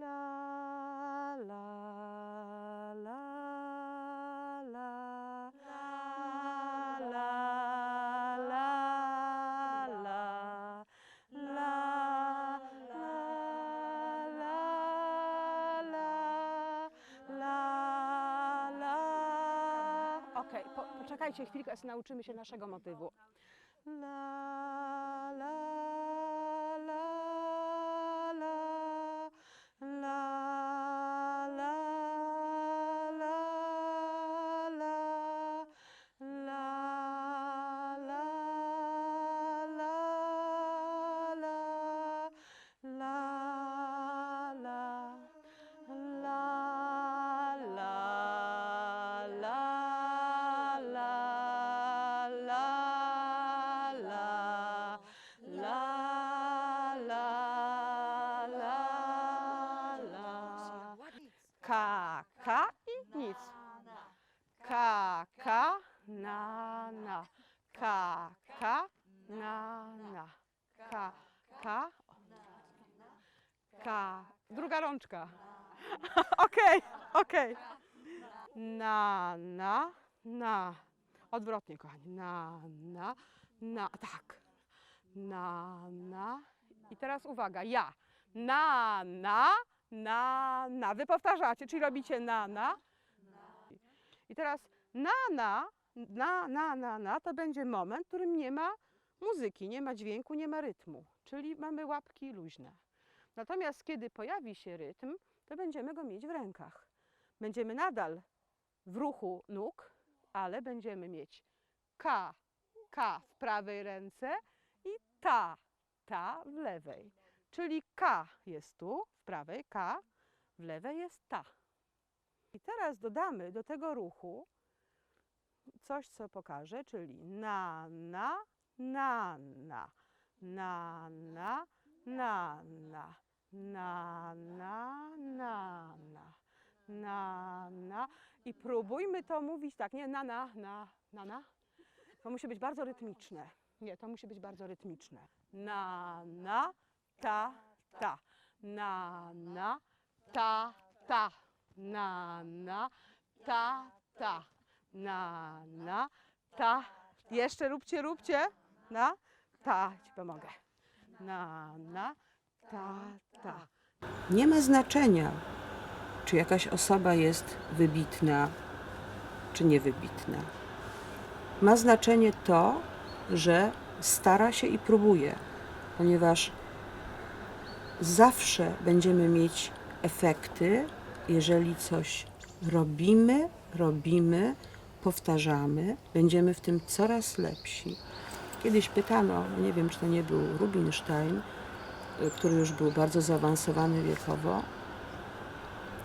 La, la, la, la, la, la, la, la, la, la, la, la. Okej, po, poczekajcie chwilkę, nauczymy się naszego motywu. La, la, la, Ka i nic. Ka, ka, na, na. Ka, ka, na, na. Ka, ka. Ka. Druga rączka. Okej, okej. Na, na, na. Odwrotnie, kochani. Na, na, na. Tak. Na, na. I teraz uwaga, ja. Na, na, na, na. Wy powtarzacie, czyli robicie na, na. I teraz na, na, na, na, na, na to będzie moment, w którym nie ma muzyki, nie ma dźwięku, nie ma rytmu. Czyli mamy łapki luźne. Natomiast kiedy pojawi się rytm, to będziemy go mieć w rękach. Będziemy nadal w ruchu nóg, ale będziemy mieć K, K w prawej ręce i ta, ta w lewej. Czyli K jest tu w prawej, K, w lewej jest ta. I teraz dodamy do tego ruchu coś, co pokażę, czyli na, na, na, na, na, na, na, na, na, na, na, na, na, na. I próbujmy to mówić tak, nie na, na, na, na, na. To musi być bardzo rytmiczne. Nie, to musi być bardzo rytmiczne. Na, na, ta, ta. Na, na, ta, ta. Na, na, ta, ta. Na, na, ta. Jeszcze róbcie, róbcie. Na, ta. Ci pomogę. Na, na, ta, ta. Nie ma znaczenia, czy jakaś osoba jest wybitna, czy niewybitna. Ma znaczenie to, że stara się i próbuje, ponieważ zawsze będziemy mieć efekty, jeżeli coś robimy, robimy, powtarzamy, będziemy w tym coraz lepsi. Kiedyś pytano, nie wiem czy to nie był Rubinstein, y, który już był bardzo zaawansowany wiekowo,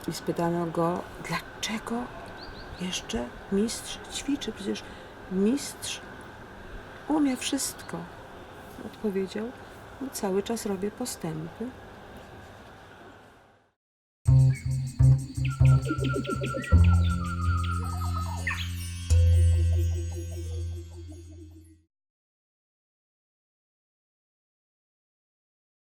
i spytano go, dlaczego jeszcze mistrz ćwiczy? Przecież mistrz umie wszystko. Odpowiedział, "No, cały czas robię postępy. フフフフ。